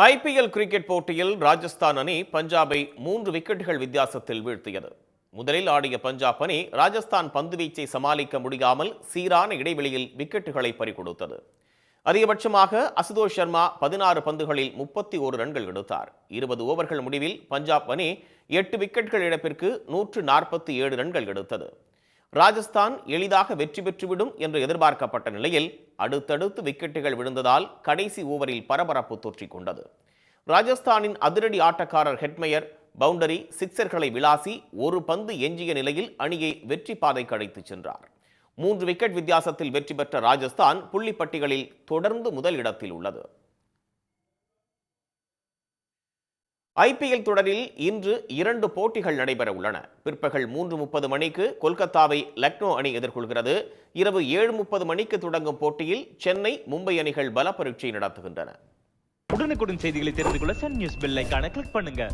IPL cricket போட்டியில் ராஜஸ்தான் அணி பஞ்சாபை மூன்று விக்கெட்டுகள் வித்தியாசத்தில் வீழ்த்தியது. முதலில் ஆடிய பஞ்சாப் அணி ராஜஸ்தான் பந்துவீச்சை சமாளிக்க முடியாமல் சீரான இடைவெளியில் விக்கெட்டுகளை பறிகொடுத்தது. அதிகபட்சமாக அசுதோஷ் சர்மா பதினாறு பந்துகளில் முப்பத்தி ஒரு ரன்கள் எடுத்தார். இருபது ஓவர்கள் முடிவில் பஞ்சாப் அணி எட்டு விக்கெட்கள் இழப்பிற்கு நூற்று நாற்பத்தி ஏழு ரன்கள் எடுத்தது. ராஜஸ்தான் எளிதாக வெற்றி பெற்றுவிடும் என்று எதிர்பார்க்கப்பட்ட நிலையில் அடுத்தடுத்து விக்கெட்டுகள் விழுந்ததால் கடைசி ஓவரில் பரபரப்பு தொற்றிக் கொண்டது ராஜஸ்தானின் அதிரடி ஆட்டக்காரர் ஹெட்மயர் பவுண்டரி சிக்சர்களை விளாசி ஒரு பந்து எஞ்சிய நிலையில் அணியை வெற்றி பாதைக்கு அழைத்துச் சென்றார். மூன்று விக்கெட் வித்தியாசத்தில் வெற்றி பெற்ற ராஜஸ்தான் புள்ளிப்பட்டிகளில் தொடர்ந்து முதல் இடத்தில் உள்ளது. ஐபிஎல் தொடரில் இன்று இரண்டு போட்டிகள் நடைபெற உள்ளன. பிற்பகல் மூன்று முப்பது மணிக்கு கொல்கத்தாவை லக்னோ அணி எதிர்கொள்கிறது. இரவு ஏழு முப்பது மணிக்கு தொடங்கும் போட்டியில் சென்னை மும்பை அணிகள் பல பரீட்சை நடத்துகின்றன. உடனுக்குடன் செய்திகளை தெரிந்து கொள்ள சன் நியூஸ் பெல் கிளிக் பண்ணுங்க.